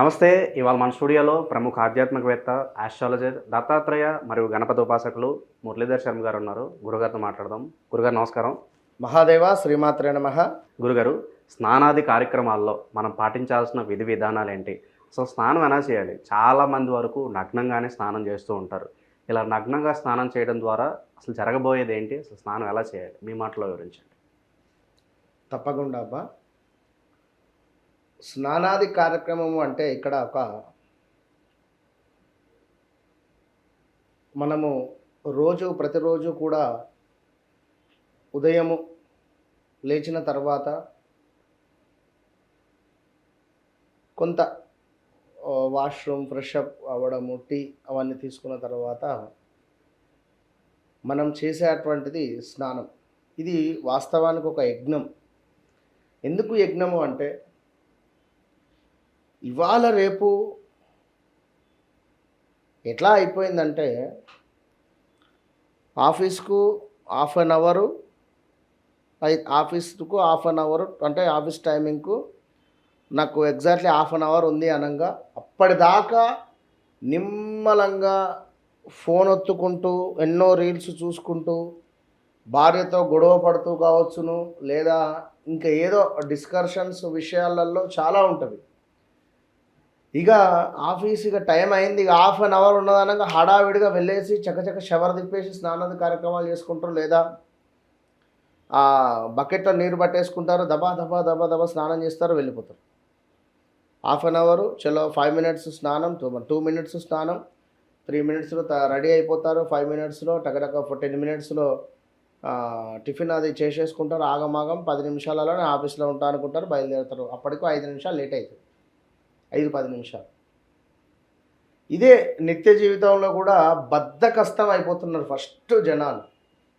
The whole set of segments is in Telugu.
నమస్తే ఇవాళ మన స్టూడియోలో ప్రముఖ ఆధ్యాత్మికవేత్త ఆస్ట్రాలజర్ దత్తాత్రేయ మరియు గణపతి ఉపాసకులు మురళీధర్ శర్మ గారు ఉన్నారు. గురుగారితో మాట్లాడదాం. గురుగారు నమస్కారం. మహాదేవ శ్రీమాత్రే నమ. గురుగారు స్నానాది కార్యక్రమాల్లో మనం పాటించాల్సిన విధి విధానాలు ఏంటి? అసలు స్నానం ఎలా చేయాలి? చాలా మంది వరకు నగ్నంగానే స్నానం చేస్తూ ఉంటారు. ఇలా నగ్నంగా స్నానం చేయడం ద్వారా అసలు జరగబోయేది ఏంటి? అసలు స్నానం ఎలా చేయాలి? మీ మాటలో వివరించండి. తప్పకుండా అబ్బా. స్నానాది కార్యక్రమము అంటే ఇక్కడ ఒక మనము రోజు ప్రతిరోజు కూడా ఉదయము లేచిన తర్వాత కొంత వాష్రూమ్ ఫ్రెష్ అప్ అవ్వడము టీ అవన్నీ తీసుకున్న తర్వాత మనం చేసేటువంటిది స్నానం. ఇది వాస్తవానికి ఒక యజ్ఞం. ఎందుకు యజ్ఞము అంటే ఇవాళ రేపు ఎట్లా అయిపోయిందంటే ఆఫీస్కు హాఫ్ అన్ అవరు ఆఫీస్కు హాఫ్ అన్ అవర్ అంటే ఆఫీస్ టైమింగ్కు నాకు ఎగ్జాక్ట్లీ హాఫ్ అన్ అవర్ ఉంది అనగా అప్పటిదాకా నిమ్మలంగా ఫోన్ ఒత్తుకుంటూ ఎన్నో రీల్స్ చూసుకుంటూ భార్యతో గొడవ పడుతూ కావచ్చును లేదా ఇంకా ఏదో డిస్కషన్స్ విషయాలలో చాలా ఉంటుంది. ఇక ఆఫీస్ ఇక టైం అయింది ఇక హాఫ్ అన్ అవర్ ఉన్నదనగా హడావిడిగా వెళ్ళేసి చకచక షవర్ తిప్పేసి స్నానాది కార్యక్రమాలు చేసుకుంటారు లేదా ఆ బకెట్లో నీరు పట్టేసుకుంటారు దబా దబా దబా దబా స్నానం చేస్తారు వెళ్ళిపోతారు. హాఫ్ అన్ అవరు చలో ఫైవ్ మినిట్స్ స్నానం టూ టూ మినిట్స్ స్నానం త్రీ మినిట్స్లో రెడీ అయిపోతారు ఫైవ్ మినిట్స్లో టగటక టెన్ మినిట్స్లో టిఫిన్ అది చేసేసుకుంటారు ఆగమాగం పది నిమిషాలలోనే ఆఫీస్లో ఉంటా అనుకుంటారు బయలుదేరుతారు. అప్పటికి ఐదు నిమిషాలు లేట్ అవుతుంది ఐదు పది నిమిషాలు. ఇదే నిత్య జీవితంలో కూడా బద్ధకష్టం అయిపోతున్నారు ఫస్ట్ జనాలు.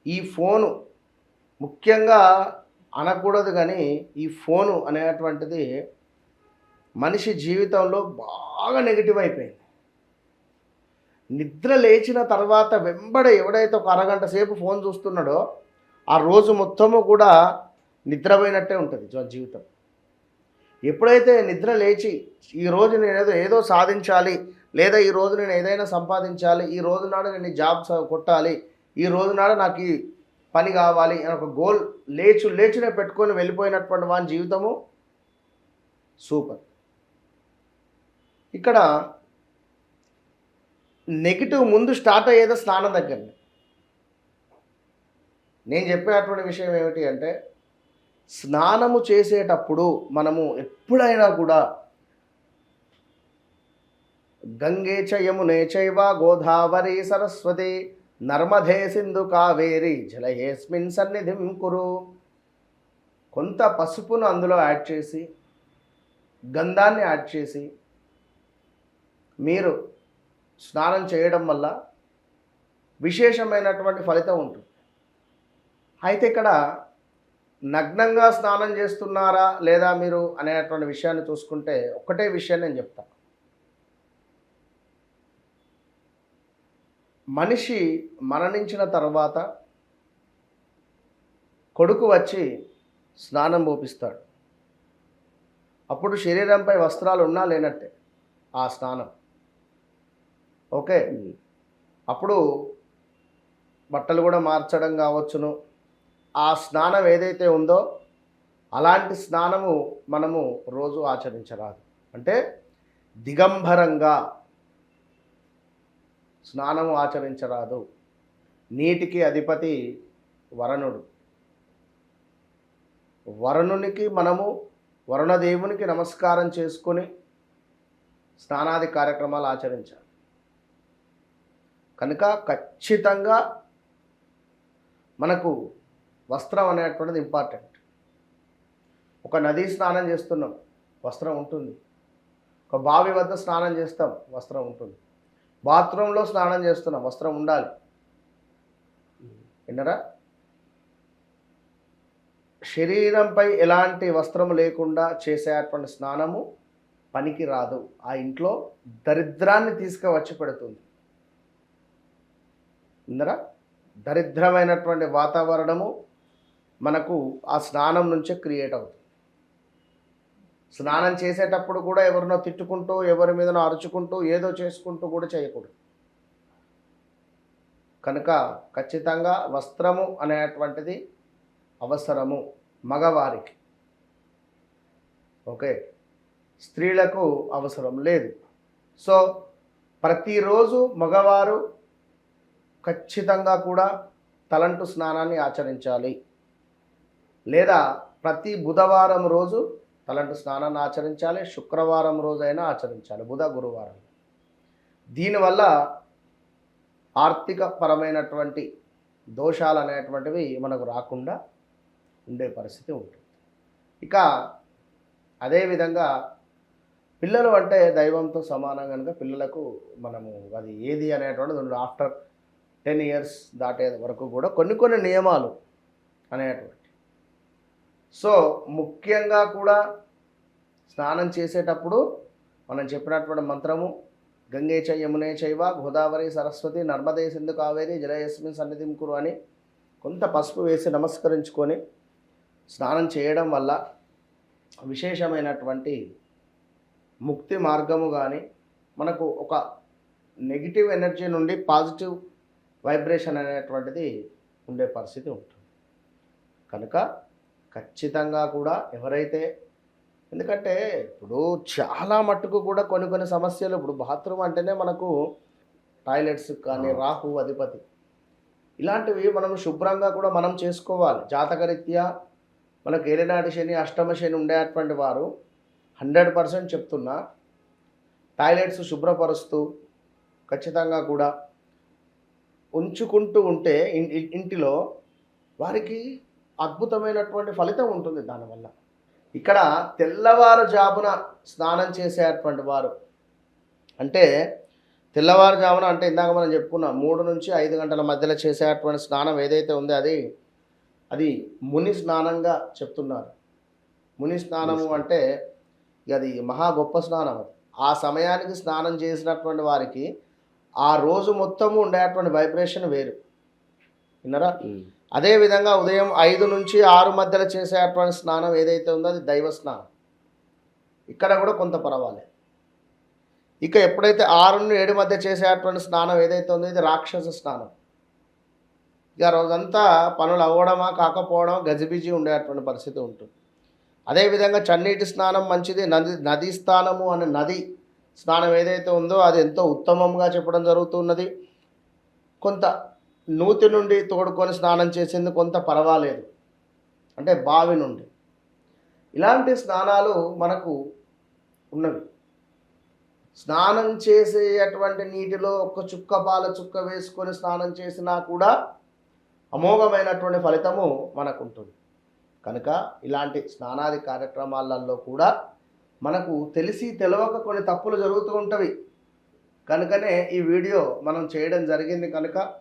ఈ ఫోను ముఖ్యంగా అనకూడదు కానీ ఈ ఫోను అనేటువంటిది మనిషి జీవితంలో బాగా నెగిటివ్ అయిపోయింది. నిద్ర లేచిన తర్వాత వెంబడ ఎవడైతే ఒక అరగంట సేపు ఫోన్ చూస్తున్నాడో ఆ రోజు మొత్తము కూడా నిద్రపోయినట్టే ఉంటుంది జీవితం. ఎప్పుడైతే నిద్ర లేచి ఈ రోజు నేను ఏదో ఏదో సాధించాలి లేదా ఈ రోజు నేను ఏదైనా సంపాదించాలి ఈ రోజు నాడు నేను జాబ్ కొట్టాలి ఈ రోజు నాడు నాకు ఈ పని కావాలి అని ఒక గోల్ లేచు లేచునే పెట్టుకొని వెళ్ళిపోయినటువంటి వాని జీవితము సూపర్. ఇక్కడ నెగిటివ్ ముందు స్టార్ట్ అయ్యేదో స్నానం దగ్గరనే. నేను చెప్పేటువంటి విషయం ఏమిటి అంటే స్నానము చేసేటప్పుడు మనము ఎప్పుడైనా కూడా గంగే చ యమునే చైవ గోదావరి సరస్వతి నర్మధే సింధు కావేరి జలయేస్మిన్ సన్నిధిం కురు. కొంత పసుపును అందులో యాడ్ చేసి గంధాన్ని యాడ్ చేసి మీరు స్నానం చేయడం వల్ల విశేషమైనటువంటి ఫలితం ఉంటుంది. అయితే ఇక్కడ నగ్నంగా స్నానం చేస్తున్నారా లేదా మీరు అనేటువంటి విషయాన్ని చూసుకుంటే ఒకటే విషయం నేను చెప్తాను మనిషి మరణించిన తర్వాత కొడుకు వచ్చి స్నానం పోపిస్తాడు. అప్పుడు శరీరంపై వస్త్రాలు ఉన్నా లేనట్టే ఆ స్నానం. ఓకే? అప్పుడు బట్టలు కూడా మార్చడం కావచ్చును. ఆ స్నానం ఏదైతే ఉందో అలాంటి స్నానము మనము రోజు ఆచరించరాదు. అంటే దిగంబరంగా స్నానము ఆచరించరాదు. నీటికి అధిపతి వరుణుడు. వరుణునికి మనము వరుణదేవునికి నమస్కారం చేసుకొని స్నానాది కార్యక్రమాలు ఆచరించాలి. కనుక ఖచ్చితంగా మనకు వస్త్రం అనేటువంటిది ఇంపార్టెంట్ ఒక నదీ స్నానం చేస్తున్నాం వస్త్రం ఉంటుంది. ఒక బావి వద్ద స్నానం చేస్తాం వస్త్రం ఉంటుంది. బాత్రూంలో స్నానం చేస్తున్నాం వస్త్రం ఉండాలి. విన్నరా? శరీరంపై ఎలాంటి వస్త్రం లేకుండా చేసేటువంటి స్నానము పనికి రాదు. ఆ ఇంట్లో దరిద్రాన్ని తీసుకువచ్చి పెడుతుంది. ఇందరా దరిద్రమైనటువంటి వాతావరణము మనకు ఆ స్నానం నుంచే క్రియేట్ అవుతుంది. స్నానం చేసేటప్పుడు కూడా ఎవరినో తిట్టుకుంటూ ఎవరి మీదనో అరుచుకుంటూ ఏదో చేసుకుంటూ కూడా చేయకూడదు. కనుక ఖచ్చితంగా వస్త్రము అనేటువంటిది అవసరము మగవారికి. ఓకే? స్త్రీలకు అవసరం లేదు. సో ప్రతిరోజు మగవారు ఖచ్చితంగా కూడా తలంటు స్నానాన్ని ఆచరించాలి. లేదా ప్రతి బుధవారం రోజు తలంటు స్నానాన్ని ఆచరించాలి శుక్రవారం రోజైనా ఆచరించాలి బుధ గురువారం. దీనివల్ల ఆర్థిక పరమైనటువంటి దోషాలు అనేటువంటివి మనకు రాకుండా ఉండే పరిస్థితి ఉంటుంది. ఇక అదేవిధంగా పిల్లలు అంటే దైవంతో సమానం కనుక పిల్లలకు మనము అది ఏది అనేటువంటిది ఆఫ్టర్ టెన్ ఇయర్స్ దాటే వరకు కూడా కొన్ని కొన్ని నియమాలు అనేటువంటి సో ముఖ్యంగా కూడా స్నానం చేసేటప్పుడు మనం చెప్పినటువంటి మంత్రము గంగే చ యమునే చైవ గోదావరి సరస్వతి నర్మదే సింధు కావేరి జలయస్మిన్ సన్నిధిం కురు అని కొంత పసుపు వేసి నమస్కరించుకొని స్నానం చేయడం వల్ల విశేషమైనటువంటి ముక్తి మార్గము కానీ మనకు ఒక నెగిటివ్ ఎనర్జీ నుండి పాజిటివ్ వైబ్రేషన్ అనేటువంటిది ఉండే పరిస్థితి ఉంటుంది. కనుక ఖచ్చితంగా కూడా ఎవరైతే ఎందుకంటే ఇప్పుడు చాలా మట్టుకు కూడా కొన్ని కొన్ని సమస్యలు ఇప్పుడు బాత్రూమ్ అంటేనే మనకు టాయిలెట్స్ కానీ రాహు అధిపతి. ఇలాంటివి మనం శుభ్రంగా కూడా మనం చేసుకోవాలి. జాతకరీత్యా మనకు ఏలినాటి శని అష్టమ శని ఉండేటువంటి వారు హండ్రెడ్ పర్సెంట్ చెప్తున్నా టాయిలెట్స్ శుభ్రపరుస్తూ ఖచ్చితంగా కూడా ఉంచుకుంటూ ఉంటే ఇంటిలో వారికి అద్భుతమైనటువంటి ఫలితం ఉంటుంది దానివల్ల. ఇక్కడ తెల్లవారుజామున స్నానం చేసేటువంటి వారు అంటే తెల్లవారుజామున అంటే ఇందాక మనం చెప్పుకున్నాం మూడు నుంచి ఐదు గంటల మధ్యలో చేసేటువంటి స్నానం ఏదైతే ఉందో అది అది ముని స్నానంగా చెప్తున్నారు. ముని స్నానము అంటే అది మహా గొప్ప స్నానం అది. ఆ సమయానికి స్నానం చేసినటువంటి వారికి ఆ రోజు మొత్తము ఉండేటువంటి వైబ్రేషన్ వేరు. విన్నారా. అదేవిధంగా ఉదయం ఐదు నుంచి ఆరు మధ్యలో చేసేటువంటి స్నానం ఏదైతే ఉందో అది దైవ స్నానం. ఇక్కడ కూడా కొంత పర్వాలేదు. ఇక ఎప్పుడైతే ఆరు నుండి ఏడు మధ్య చేసేటువంటి స్నానం ఏదైతే ఉందో ఇది రాక్షస స్నానం. ఇక ఆ రోజంతా పనులు అవ్వడమా కాకపోవడం గజిబిజి ఉండేటువంటి పరిస్థితి ఉంటుంది. అదేవిధంగా చన్నీటి స్నానం మంచిది. నది నదీ స్నానము అనే నది స్నానం ఏదైతే ఉందో అది ఎంతో ఉత్తమంగా చెప్పడం జరుగుతున్నది. కొంత నూతి నుండి తోడుకొని స్నానం చేసింది కొంత పర్వాలేదు. అంటే బావి నుండి. ఇలాంటి స్నానాలు మనకు ఉన్నవి. స్నానం చేసేటువంటి నీటిలో ఒక చుక్క పాల చుక్క వేసుకొని స్నానం చేసినా కూడా అమోఘమైనటువంటి ఫలితము మనకు ఉంటుంది కనుక ఇలాంటి స్నానాది కార్యక్రమాలలో కూడా మనకు తెలిసి తెలియక కొన్ని తప్పులు జరుగుతూ ఉంటవి. కనుకనే ఈ వీడియో మనం చేయడం జరిగింది కనుక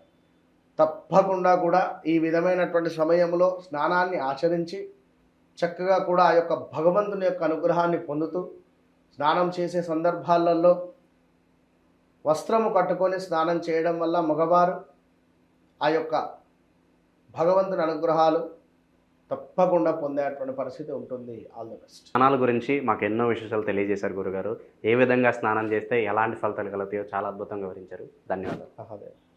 తప్పకుండా కూడా ఈ విధమైనటువంటి సమయంలో స్నానాన్ని ఆచరించి చక్కగా కూడా ఆ యొక్క భగవంతుని యొక్క అనుగ్రహాన్ని పొందుతూ స్నానం చేసే సందర్భాలలో వస్త్రము కట్టుకొని స్నానం చేయడం వల్ల మగవారు ఆ యొక్క భగవంతుని అనుగ్రహాలు తప్పకుండా పొందేటువంటి పరిస్థితి ఉంటుంది. ఆల్ ద బెస్ట్ స్నానాల గురించి మాకు ఎన్నో విశేషాలు తెలియజేశారు గురుగారు. ఏ విధంగా స్నానం చేస్తే ఎలాంటి ఫలితాలు కలుగుతాయో చాలా అద్భుతంగా వివరించారు. ధన్యవాదాలు.